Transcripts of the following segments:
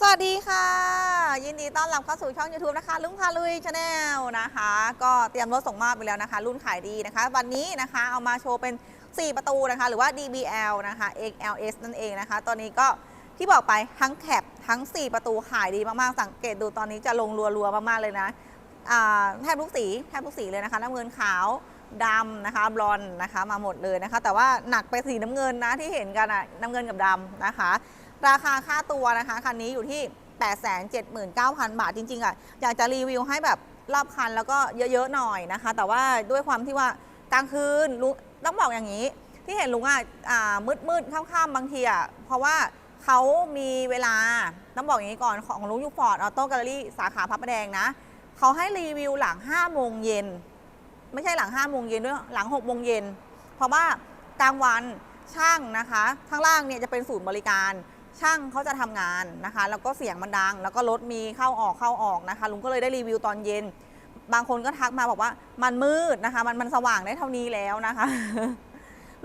สวัสดีค่ะ ยินดีต้อนรับเข้าสู่ช่อง YouTube นะคะ ลุงพาลุยชาแนลนะคะ ก็เตรียมรถส่งมอบไปแล้วนะคะ รุ่นขายดีนะคะ วันนี้นะคะเอามาโชว์เป็น 4 ประตูนะคะ หรือว่า DBL นะคะ XLS นั่นเองนะคะ ตอนนี้ก็ที่บอกไปทั้งแคปทั้ง 4 ประตูขายดีมากๆ สังเกตดูตอนนี้จะลงรัวๆมากๆเลยนะแทบทุกสีแทบทุกสีเลยนะคะน้ำเงินขาวดำนะคะบลอนนะคะมาหมดเลยนะคะ แต่ว่าหนักไปสีน้ำเงินนะที่เห็นกันอะน้ำเงินกับดำนะคะ ราคาค่าตัวนะคะคันนี้อยู่ที่ 879,000 บาทจริงๆอะอยากจะรีวิวให้แบบรอบคันแล้วก็เยอะๆหน่อยนะคะ แต่ว่าด้วยความที่ว่ากลางคืนลุงต้องบอกอย่างนี้ ที่เห็นลุงอะอ่ามืดๆค่ำๆบางทีอะเพราะว่าเขามีเวลาต้องบอกอย่างนี้ก่อนของลุงยูฟอร์ดออโต้แกลเลอรี่สาขาพระประแดงนะเขาให้รีวิวหลัง5โมงเย็นไม่ใช่หลัง5โมงเย็นด้วยหลัง6โมงเย็นเพราะว่ากลางวันช่างนะคะ ข้างล่างเนี่ยจะเป็นศูนย์บริการ ช่างเขาจะทำงานนะคะ แล้วก็เสียงมันดัง แล้วก็รถมีเข้าออกเข้าออกนะคะ ลุงก็เลยได้รีวิวตอนเย็น บางคนก็ทักมาบอกว่ามันมืดนะคะ มันมันสว่างได้เท่านี้แล้วนะคะ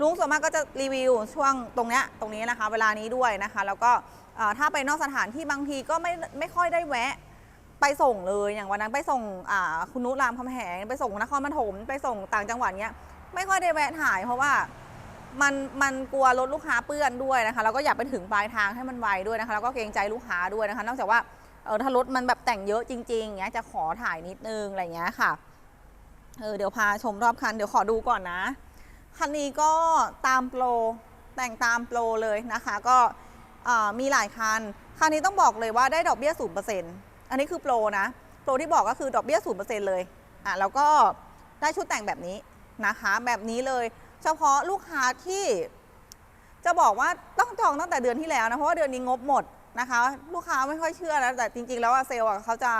ลุงส่วนมากก็จะรีวิวช่วงตรงเนี้ยตรงนี้นะคะ เวลานี้ด้วยนะคะ แล้วก็ถ้าไปนอกสถานที่บางทีก็ไม่ไม่ค่อยได้แวะไปส่งเลยอย่างวันนั้นไปส่งคุณนุรามคำแหงไปส่งนครปฐมไปส่งต่างจังหวัดเนี้ยไม่ค่อยได้แวะถ่ายเพราะว่า มันมันกลัวรถลูกค้าเปื้อนด้วยนะคะแล้วก็อยากไปถึงปลายทางให้มันไวด้วยนะคะแล้วก็เกรงใจลูกค้าด้วยนะคะ นอกจากว่าเออถ้ารถมันแบบแต่งเยอะจริงๆเงี้ยจะขอถ่ายนิดนึงอะไรเงี้ยค่ะเออเดี๋ยวพาชมรอบคันเดี๋ยวขอดูก่อนนะคันนี้ก็ตามโปรแต่งตามโปรเลยนะคะก็เอ่อมีหลายคันคันนี้ต้องบอกเลยว่าได้ดอกเบี้ยศูนย์เปอร์เซ็นต์อันนี้คือโปรนะโปรที่บอกก็คือดอกเบี้ยศูนย์เปอร์เซ็นต์เลยอะแล้วก็ได้ชุดแต่งแบบนี้นะคะ แบบนี้เลย เฉพาะลูกค้าที่จะบอกว่าต้องจองตั้งแต่เดือนที่แล้วนะ เพราะว่าเดือนนี้งบหมดนะคะ ลูกค้าไม่ค่อยเชื่อนะแต่จริง ๆ แล้วเซลล์เขาจะ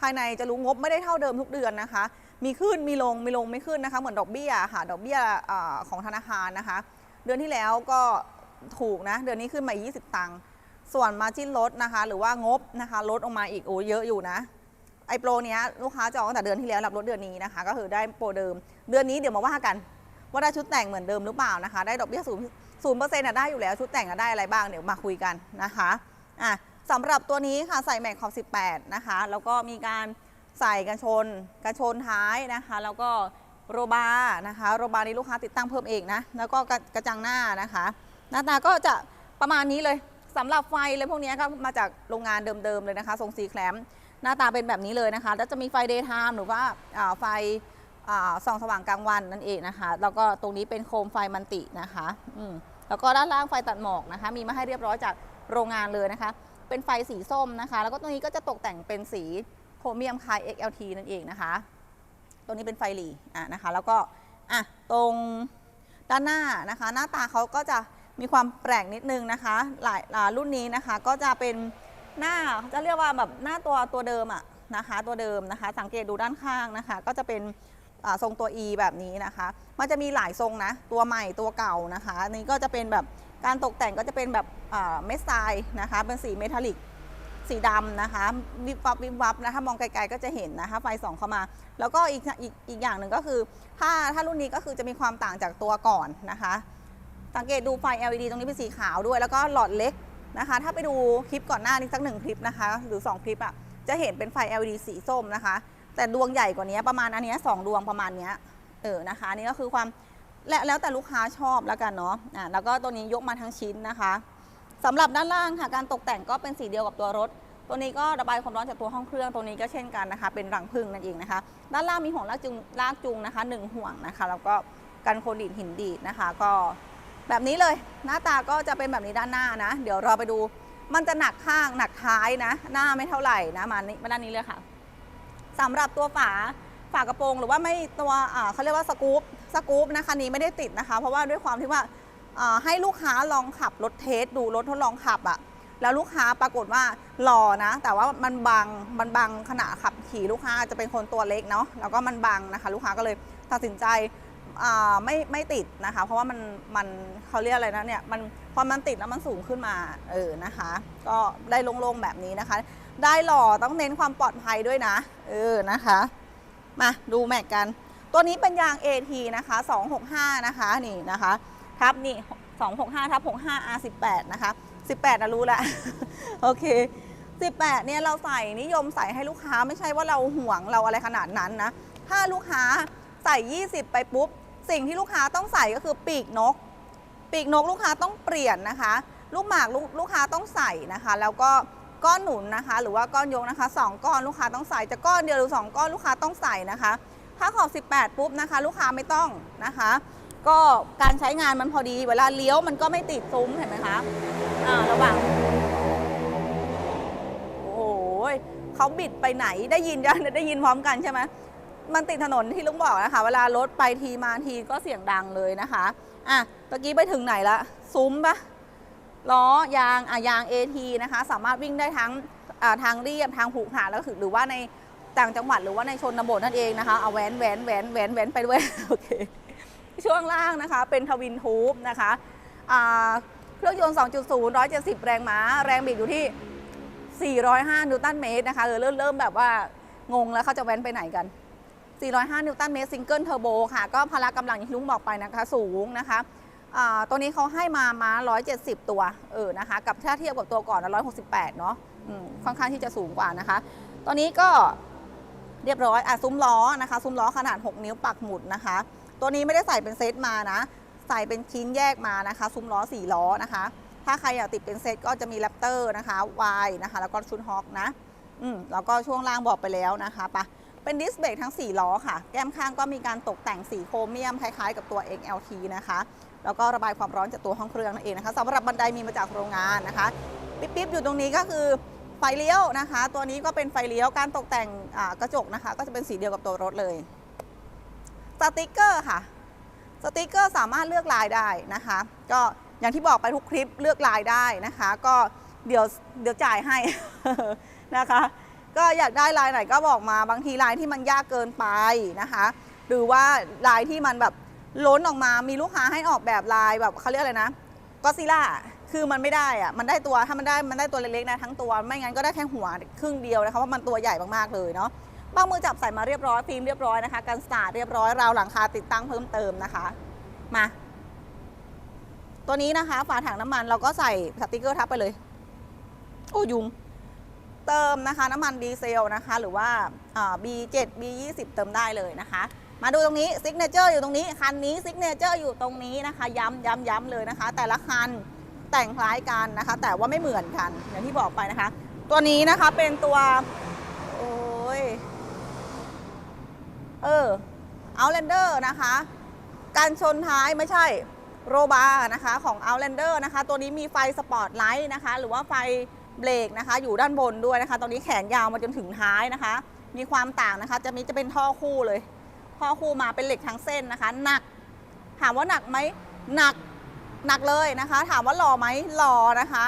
ภายในจะรู้งบไม่ได้เท่าเดิมทุกเดือนนะคะ มีขึ้นมีลงมีลงไม่ขึ้นนะคะ เหมือนดอกเบี้ยค่ะดอกเบี้ยของธนาคารนะคะ เดือนที่แล้วก็ถูกนะ เดือนนี้ขึ้นมา 20 ตังค์ส่วนมาจิ้นลดนะคะ หรือว่างบนะคะลดออกมาอีกโอ้เยอะอยู่นะไอ้โปรเนี้ยลูกค้าจองตั้งแต่เดือนที่แล้วรับลดเดือนนี้นะคะ ก็คือได้โปรเดิม เดือนนี้เดี๋ยวมาว่ากัน ว่าได้ชุดแต่งเหมือนเดิมหรือเปล่านะคะ ได้ดอกเบี้ยศูนย์ศูนย์เปอร์เซ็นต์ได้อยู่แล้วชุดแต่งได้อะไรบ้างเดี๋ยวมาคุยกันนะคะอะสำหรับตัวนี้ค่ะใส่แม็กขอบ 18 นะคะ แล้วก็มีการใส่กันชนกันชนท้ายนะคะ แล้วก็โรบาร์นะคะโรบาร์นี้ลูกค้าติดตั้งเพิ่มเองนะ แล้วก็กระจังหน้านะคะ หน้าตาก็จะประมาณนี้เลยสำหรับไฟเลยพวกนี้ก็มาจากโรงงานเดิมๆเลยนะคะ ทรงสีแคลมหน้าตาเป็นแบบนี้เลยนะคะ แล้วจะมีไฟเดย์ไทม์หรือว่าไฟ ส่องสว่างกลางวันนั่นเองนะคะ แล้วก็ตรงนี้เป็นโคมไฟมันตินะคะอืมแล้วก็ด้านล่างไฟตัดหมอกนะคะ มีมาให้เรียบร้อยจากโรงงานเลยนะคะ เป็นไฟสีส้มนะคะ แล้วก็ตรงนี้ก็จะตกแต่งเป็นสีโครเมียมคาย XLT นั่นเองนะคะ ตรงนี้เป็นไฟหลีอะนะคะ แล้วก็อะตรงด้านหน้านะคะ หน้าตาเขาก็จะมีความแปลกนิดนึงนะคะ หลายอ่ารุ่นนี้นะคะก็จะเป็นหน้าจะเรียกว่าแบบหน้าตัวตัวเดิมอะนะคะ ตัวเดิมนะคะ สังเกตดูด้านข้างนะคะ ก็จะเป็น ทรงตัว E แบบนี้นะคะ มันจะมีหลายทรงนะ ตัวใหม่ตัวเก่านะคะนนี้ก็จะเป็นแบบการตกแต่งก็จะเป็นแบบเมสไซด์นะคะ เป็นสีเมทัลลิกสีดำนะคะวิบวับวิบวับนะถ้ามองไกลๆก็จะเห็นนะคะ ไฟส่องเข้ามา แล้วก็อีกอีกอีกอย่างหนึ่งก็คือ ถ้าถ้ารุ่นนี้ก็คือจะมีความต่างจากตัวก่อนนะคะ สังเกตดูไฟ LED ตรงนี้เป็นสีขาวด้วย แล้วก็หลอดเล็กนะคะ ถ้าไปดูคลิปก่อนหน้านี้สักหนึ่งคลิปนะคะ หรือ 2 คลิปอะ่ะจะเห็นเป็นไฟ LED สีส้มนะคะ แต่ดวงใหญ่กว่านี้ประมาณอันนี้สองดวงประมาณเนี้ยเออนะคะนี่ก็คือความแล้วแล้วแต่ลูกค้าชอบแล้วกันเนาะอ่าแล้วก็ตัวนี้ยกมาทั้งชิ้นนะคะสำหรับด้านล่างค่ะการตกแต่งก็เป็นสีเดียวกับตัวรถ ตัวนี้ก็ระบายความร้อนจากตัวห้องเครื่องตัวนี้ก็เช่นกันนะคะ เป็นรังผึ้งนั่นเองนะคะ ด้านล่างมีห่วงลากจูงลากจูงนะคะหนึ่งห่วงนะคะ แล้วก็กันโคลนดีดหินดีดนะคะ ก็แบบนี้เลยหน้าตาก็จะเป็นแบบนี้ด้านหน้านะ เดี๋ยวเราไปดูมันจะหนักข้างหนักท้ายนะ หน้าไม่เท่าไหร่นะมานี่มาด้านนี้เลยค่ะ สำหรับตัวฝาฝากระโปรง หรือว่าไม่ตัวเขาเรียกว่าสกู๊ปสกู๊ปนะคะนี้ไม่ได้ติดนะคะ เพราะว่าด้วยความที่ว่าให้ลูกค้าลองขับรถเทสดูรถทดลองขับอะแล้วลูกค้าปรากฏว่าหล่อนะ แต่ว่ามันบังมันบังขณะขับขี่ลูกค้าจะเป็นคนตัวเล็กเนาะแล้วก็มันบังนะคะ ลูกค้าก็เลยตัดสินใจไม่ไม่ติดนะคะ เพราะว่ามันมันเขาเรียกอะไรนะเนี่ยมันพอมันติดแล้วมันสูงขึ้นมาเออนะคะ ก็ได้โล่งๆแบบนี้นะคะ ได้หล่อต้องเน้นความปลอดภัยด้วยนะ เออนะคะ มาดูแม็กกัน ตัวนี้เป็นยาง AT นะคะ 265 นะคะนี่นะคะ ทับนี่ 265 ทับ 65 R18 นะคะ 18นะรู้แล้ว โอเค 18 เนี่ยเราใส่นิยมใส่ให้ลูกค้าไม่ใช่ว่าเราห่วงเราอะไรขนาดนั้นนะ ถ้าลูกค้าใส่ 20 ไปปุ๊บ สิ่งที่ลูกค้าต้องใส่ก็คือปีกนก ปีกนกลูกค้าต้องเปลี่ยนนะคะ ลูกหมากลูกลูกค้าต้องใส่นะคะ แล้วก็ ก้อนหนุนนะคะ หรือว่าก้อนยกนะคะสองก้อนลูกค้าต้องใส่จะก้อนเดียวหรือสองก้อนลูกค้าต้องใส่นะคะ ถ้าขอบ 18 ปุ๊บนะคะ ลูกค้าไม่ต้องนะคะ ก็การใช้งานมันพอดี เวลาเลี้ยวมันก็ไม่ติดซุ้มเห็นไหมคะอ่าระหว่างโอ้โหเขาบิดไปไหนได้ยินยังได้ยินพร้อมกันใช่ไหมมันติดถนนที่ลุงบอกนะคะ เวลารถไปทีมาทีก็เสียงดังเลยนะคะอะตะกี้ไปถึงไหนละซุ้มปะ ล้อยางอะยาง AT นะคะ สามารถวิ่งได้ทั้งทางเรียบทางผูกขาแล้วคือหรือว่าในต่างจังหวัดหรือว่าในชนบทนั่นเองนะคะเอาแหวนแหวนแหวนแหวนแหวนไปด้วยโอเคช่วงล่างนะคะเป็นทวินทูบนะคะเครื่องยนต์ 2.0 170 แรงม้า แรงบิดอยู่ที่ 405 นิวตันเมตรนะคะเออเริ่มเริ่มแบบว่างงแล้วเขาจะแว้นไปไหนกัน 405 นิวตันเมตรซิงเกิลเทอร์โบค่ะ ก็พละกำลังอย่างที่ลุงบอกไปนะคะสูงนะคะ ตัวนี้เขาให้มามา170 ตัวเออนะคะกับถ้าเทียบกับตัวก่อนนะ168 เนาะค่อนข้างที่จะสูงกว่านะคะ ตัวนี้ก็เรียบร้อยอะซุ้มล้อนะคะ ซุ้มล้อขนาด 6 นิ้วปักหมุดนะคะ ตัวนี้ไม่ได้ใส่เป็นเซตมานะ ใส่เป็นชิ้นแยกมานะคะ ซุ้มล้อ 4 ล้อนะคะ ถ้าใครอยากติดเป็นเซตก็จะมีแรปเตอร์นะคะวายนะคะ แล้วก็ชุดฮอคนะอืมแล้วก็ช่วงล่างบอกไปแล้วนะคะปะเป็นดิสเบรกทั้ง 4 ล้อค่ะ แก้มข้างก็มีการตกแต่งสีโครเมียมคล้ายๆ กับตัว XLT นะคะ แล้วก็ระบายความร้อนจากตัวห้องเครื่องนั่นเองนะคะสำหรับบันไดมีมาจากโรงงานนะคะปิ๊บๆอยู่ตรงนี้ก็คือไฟเลี้ยวนะคะ ตัวนี้ก็เป็นไฟเลี้ยวการตกแต่งกระจกนะคะ ก็จะเป็นสีเดียวกับตัวรถเลยสติกเกอร์ค่ะสติกเกอร์สามารถเลือกลายได้นะคะ ก็อย่างที่บอกไปทุกคลิปเลือกลายได้นะคะ ก็เดี๋ยวเดี๋ยวจ่ายให้นะคะ ก็อยากได้ลายไหนก็บอกมาบางทีลายที่มันยากเกินไปนะคะ หรือว่าลายที่มันแบบ ล้นออกมามีลูกค้าให้ออกแบบลายแบบเขาเรียกอะไรนะก็ซิล่าคือมันไม่ได้อะมันได้ตัวถ้ามันได้มันได้ตัวเล็กๆนะทั้งตัวไม่งั้นก็ได้แค่หัวครึ่งเดียวนะคะเพราะมันตัวใหญ่มากๆเลยเนาะบ้างมือจับใส่มาเรียบร้อยฟิล์มเรียบร้อยนะคะกันสตาร์ทเรียบร้อยราวหลังคาติดตั้งเพิ่มเติมนะคะมาตัวนี้นะคะฝาถังน้ำมันเราก็ใส่สติกเกอร์ทับไปเลย โอ้ยุง เติมนะคะ น้ำมันดีเซลนะคะ หรือว่าอ่า B7 B20 เติมได้เลยนะคะ มาดูตรงนี้ซิกเนเจอร์อยู่ตรงนี้ คันนี้ซิกเนเจอร์อยู่ตรงนี้นะคะ ย้ำย้ำย้ำเลยนะคะ แต่ละคันแต่งคล้ายกันนะคะ แต่ว่าไม่เหมือนกัน อย่างที่บอกไปนะคะ ตัวนี้นะคะเป็นตัว โอ้ย เออ Outlander นะคะ การชนท้ายไม่ใช่โรบาร์นะคะของ Outlander นะคะ ตัวนี้มีไฟสปอตไลท์นะคะ หรือว่าไฟเบรกนะคะ อยู่ด้านบนด้วยนะคะตรงนี้แขนยาวมาจนถึงท้ายนะคะ มีความต่างนะคะ จะมีจะเป็นท่อคู่เลย อคู่มาเป็นเหล็กทั้งเส้นนะคะ หนัก ถามว่าหนักไหมหนักหนักเลยนะคะ ถามว่าหล่อไหมหล่อนะคะ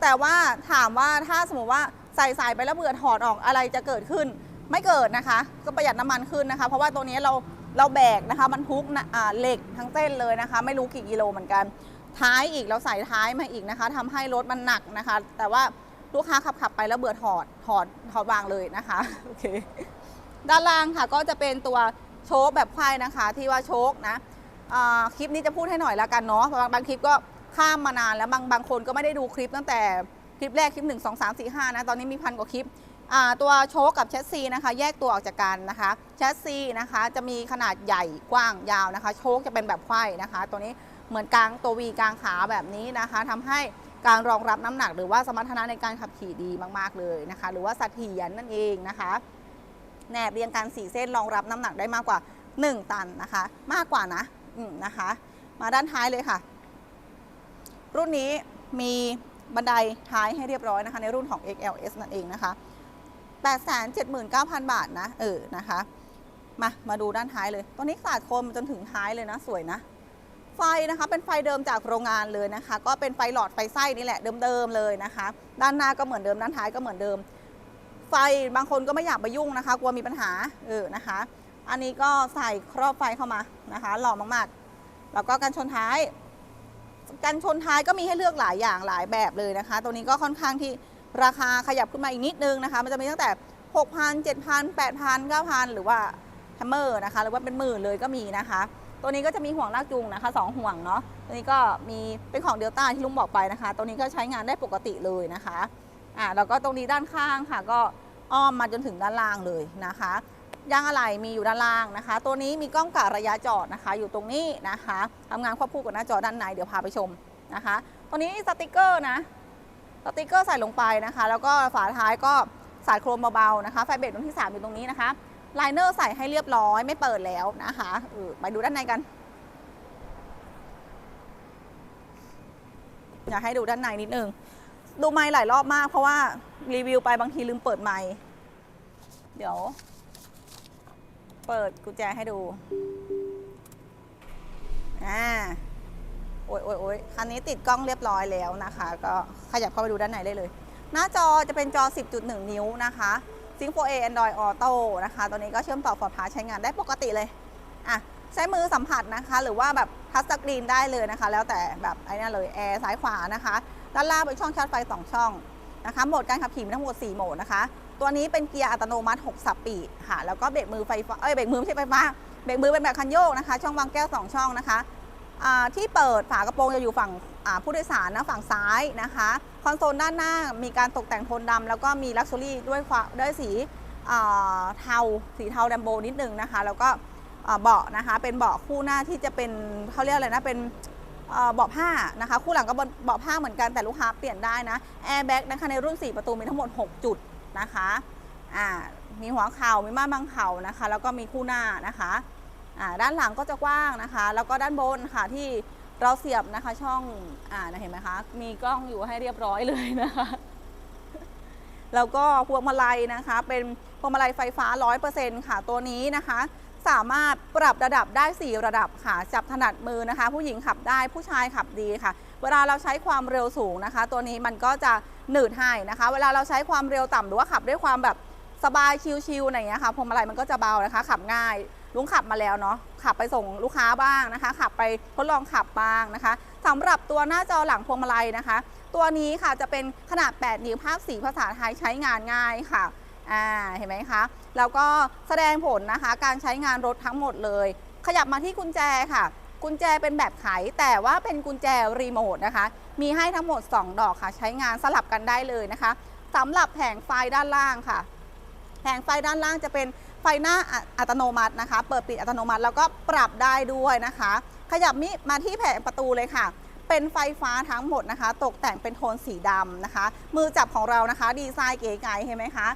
แต่ว่าถามว่าถ้าสมมติว่าใส่สายไปแล้วเบื่อถอดออกอะไรจะเกิดขึ้น ไม่เกิดนะคะ ก็ประหยัดน้ำมันขึ้นนะคะ เพราะว่าตัวนี้เราเราแบกนะคะบรรทุกนะเหล็กทั้งเส้นเลยนะคะ ไม่รู้กี่กิโลเหมือนกัน ท้ายอีกเราใส่ท้ายมาอีกนะคะทำให้รถมันหนักนะคะ แต่ว่าลูกค้าขับขับไปแล้วเบื่อถอดถอดถอดวางเลยนะคะโอเคด้านล่างค่ะก็จะเป็นตัว โชคแบบไขว้นะคะ ที่ว่าโชคนะคลิปนี้จะพูดให้หน่อยละกันเนาะบางบางคลิปก็ข้ามมานานแล้วบางบางคนก็ไม่ได้ดูคลิปตั้งแต่คลิปแรกคลิป 1 2 3 4 5นะตอนนี้มีพันกว่าคลิปตัวโชคกับแชสซีนะคะ แยกตัวออกจากกันนะคะแชสซีนะคะจะมีขนาดใหญ่กว้างยาวนะคะ โชคจะเป็นแบบไขว้นะคะ ตัวนี้เหมือนกลางตัววีกลางขาแบบนี้นะคะทำให้การรองรับน้ำหนัก หรือว่าสมรรถนะในการขับขี่ดีมาก ๆเลยนะคะ หรือว่าสถียรนั่นเองนะคะ แนบเรียงกัน 4 เส้นรองรับน้ำหนักได้มากกว่า 1 ตันนะคะ มากกว่านะนะคะ มาด้านท้ายเลยค่ะ รุ่นนี้มีบันไดท้ายให้เรียบร้อยนะคะ ในรุ่นของ XLS นั่นเองนะคะ 879,000 บาทนะ เออนะคะ มา มาดูด้านท้ายเลย ตัวนี้สาดคมจนถึงท้ายเลยนะ สวยนะ ไฟนะคะเป็นไฟเดิมจากโรงงานเลยนะคะ ก็เป็นไฟหลอดไฟไส้นี่แหละเดิมๆเลยนะคะ ด้านหน้าก็เหมือนเดิมด้านท้ายก็เหมือนเดิม ไฟบางคนก็ไม่อยากไปยุ่งนะคะ กลัวมีปัญหาเออนะคะ อันนี้ก็ใส่ครอบไฟเข้ามานะคะ หล่อมากๆ แล้วก็กันชนท้ายกันชนท้ายก็มีให้เลือกหลายอย่างหลายแบบเลยนะคะ ตัวนี้ก็ค่อนข้างที่ราคาขยับขึ้นมาอีกนิดนึงนะคะ มันจะมีตั้งแต่ 6,000 7,000 8,000 9,000 หรือว่าแฮมเมอร์นะคะ หรือว่าเป็นหมื่นเลยก็มีนะคะ ตัวนี้ก็จะมีห่วงลากจูงนะคะสองห่วงเนาะ ตัวนี้ก็มีเป็นของเดลต้าที่ลุงบอกไปนะคะ ตัวนี้ก็ใช้งานได้ปกติเลยนะคะ อ่าแล้วก็ตรงนี้ด้านข้างค่ะ ก็อ้อมมาจนถึงด้านล่างเลยนะคะยางอะไหล่มีอยู่ด้านล่างนะคะ ตัวนี้มีกล้องกะระยะจอดนะคะ อยู่ตรงนี้นะคะทำงานควบคู่กับหน้าจอด้านในเดี๋ยวพาไปชมนะคะ ตัวนี้สติกเกอร์นะสติกเกอร์ใส่ลงไปนะคะ แล้วก็ฝาท้ายก็สายโครมเบาๆนะคะไฟเบรกตรงที่ 3 อยู่ตรงนี้นะคะไลเนอร์ใส่ให้เรียบร้อยไม่เปิดแล้วนะคะออไปดูด้านในกัน อยากให้ดูด้านในนิดนึง ดูไมค์หลายรอบมาก เพราะว่ารีวิวไปบางทีลืมเปิดไมค์เดี๋ยว เปิดกุญแจให้ดูอ่าโอ้ยโอ้ยโอ้ยคันนี้ติดกล้องเรียบร้อยแล้วนะคะ ก็ขยับเข้าไปดูด้านในได้เลย หน้าจอจะเป็นจอ 10.1 นิ้วนะคะ Sync 4A Android Auto นะคะ ตัวนี้ก็เชื่อมต่อ Ford Pass ใช้งานได้ปกติเลยอะใช้มือสัมผัสนะคะ หรือว่าแบบทัชสกรีนได้เลยนะคะ แล้วแต่แบบไอ้นั่นเลยแอร์ซ้ายขวานะคะ ด้านล่างเป็นช่องชาร์จไฟ 2 ช่องนะคะ โหมดการขับขี่มีทั้งหมด 4 โหมดนะคะ ตัวนี้เป็นเกียร์อัตโนมัติ 6 สับปีค่ะ แล้วก็เบรกมือไฟฟ้า เอ้ย เบรกมือไม่ใช่ไฟฟ้า เบรกมือเป็นแบบคันโยกนะคะ ช่องวางแก้ว 2 ช่องนะคะที่เปิดฝากระโปรงจะอยู่ฝั่งผู้โดยสารนะฝั่งซ้ายนะคะ คอนโซลด้านหน้ามีการตกแต่งโทนดำแล้วก็มีลักชัวรี่ด้วยด้วยสีเทาสีเทาแดมโบนิดนึงนะคะ แล้วก็เบาะนะคะ เป็นเบาะคู่หน้าที่จะเป็นเขาเรียกอะไรนะเป็น เบาะผ้านะคะคู่หลังก็เบาะผ้าเหมือนกันแต่ลูกค้าเปลี่ยนได้นะแอร์แบ็กนะคะในรุ่น 4 ประตูมีทั้งหมด 6 จุดนะคะอ่ามีหัวเข่ามีม่านบังเข่านะคะ แล้วก็มีคู่หน้านะคะอ่าด้านหลังก็จะกว้างนะคะ แล้วก็ด้านบนค่ะที่เราเสียบนะคะช่องอ่าเห็นไหมคะมีกล้องอยู่ให้เรียบร้อยเลยนะคะแล้วก็พวงมาลัยนะคะ เป็นพวงมาลัยไฟฟ้า 100%ค่ะตัวนี้นะคะ สามารถปรับระดับได้ 4 ระดับค่ะ จับถนัดมือนะคะ ผู้หญิงขับได้ผู้ชายขับดีค่ะ เวลาเราใช้ความเร็วสูงนะคะ ตัวนี้มันก็จะหนืดให้นะคะ เวลาเราใช้ความเร็วต่ำหรือว่าขับด้วยความแบบสบายชิลๆอะไรอย่างเงี้ยค่ะพวงมาลัยมันก็จะเบานะคะ ขับง่ายลุงขับมาแล้วเนาะขับไปส่งลูกค้าบ้างนะคะ ขับไปทดลองขับบ้างนะคะสำหรับตัวหน้าจอหลังพวงมาลัยนะคะ ตัวนี้ค่ะจะเป็นขนาด 8 นิ้วภาพสีภาษาไทยใช้งานง่ายค่ะอ่าเห็นไหมคะ แล้วก็แสดงผลนะคะ การใช้งานรถทั้งหมดเลย ขยับมาที่กุญแจค่ะ กุญแจเป็นแบบไข แต่ว่าเป็นกุญแจรีโมทนะคะ มีให้ทั้งหมด 2 ดอกค่ะ ใช้งานสลับกันได้เลยนะคะสำหรับแผงไฟด้านล่างค่ะ แผงไฟด้านล่างจะเป็นไฟหน้าอัอัตโนมัตินะคะ เปิดปิดอัตโนมัติแล้วก็ปรับได้ด้วยนะคะ ขยับมิมาที่แผงประตูเลยค่ะเป็นไฟฟ้าทั้งหมดนะคะ ตกแต่งเป็นโทนสีดำนะคะ มือจับของเรานะคะ ดีไซน์เก๋ไก๋เห็นไหมคะ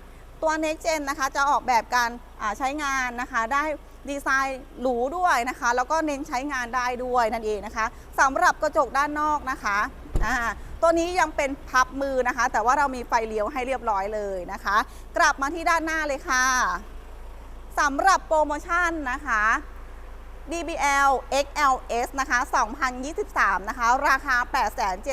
ตัว Next Gen นะคะ จะออกแบบการใช้งานนะคะ ได้ดีไซน์หรูด้วยนะคะ แล้วก็เน้นใช้งานได้ด้วยนั่นเองนะคะสำหรับกระจกด้านนอกนะคะตัวนี้ยังเป็นพับมือนะคะ แต่ว่าเรามีไฟเลี้ยวให้เรียบร้อยเลยนะคะ กลับมาที่ด้านหน้าเลยค่ะสำหรับโปรโมชั่นนะคะ DBL XLS นะคะ 2023 นะคะ ราคา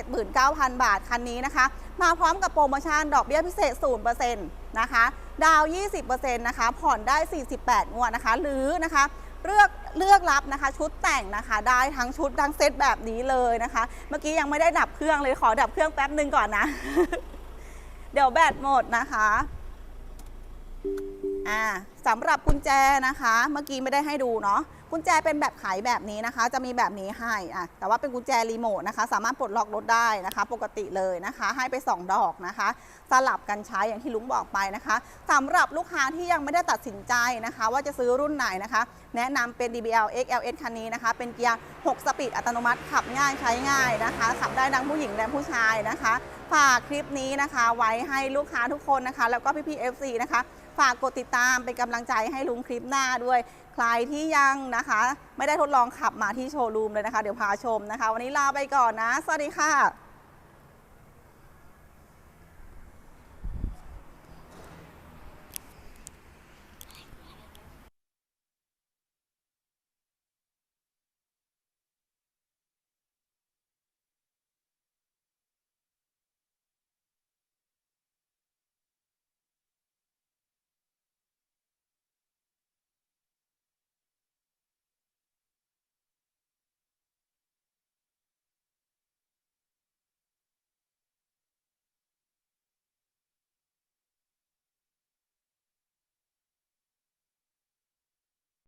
879,000 บาท คันนี้นะคะ มาพร้อมกับโปรโมชั่นดอกเบี้ยพิเศษ 0%นะคะ ดาว 20%นะคะ ผ่อนได้ 48 งวดนะคะ หรือนะคะเลือกเลือกรับนะคะชุดแต่งนะคะ ได้ทั้งชุดทั้งเซตแบบนี้เลยนะคะ เมื่อกี้ยังไม่ได้ดับเครื่องเลยขอดับเครื่องแป๊บหนึ่งก่อนนะ เดี๋ยวแบตหมดนะคะอ่าสำหรับกุญแจนะคะ เมื่อกี้ไม่ได้ให้ดูเนาะ กุญแจเป็นแบบไขแบบนี้นะคะ จะมีแบบนี้ให้อะแต่ว่าเป็นกุญแจรีโมทนะคะ สามารถปลดล็อกรถได้นะคะ ปกติเลยนะคะ ให้ไป 2 ดอกนะคะ สลับกันใช้อย่างที่ลุงบอกไปนะคะสำหรับลูกค้าที่ยังไม่ได้ตัดสินใจนะคะ ว่าจะซื้อรุ่นไหนนะคะ แนะนำเป็น DBL XLS คันนี้นะคะ เป็นเกียร์ 6 สปีดอัตโนมัติขับง่ายใช้ง่ายนะคะ ขับได้ทั้งผู้หญิงและผู้ชายนะคะฝากคลิปนี้นะคะ ไว้ให้ลูกค้าทุกคนนะคะ แล้วก็พี่ๆ FC นะคะ ฝากกดติดตามเป็นกำลังใจให้ลุงคลิปหน้าด้วย ใครที่ยังนะคะ ไม่ได้ทดลองขับมาที่โชว์รูมเลยนะคะ เดี๋ยวพาชมนะคะ วันนี้ลาไปก่อนนะ สวัสดีค่ะ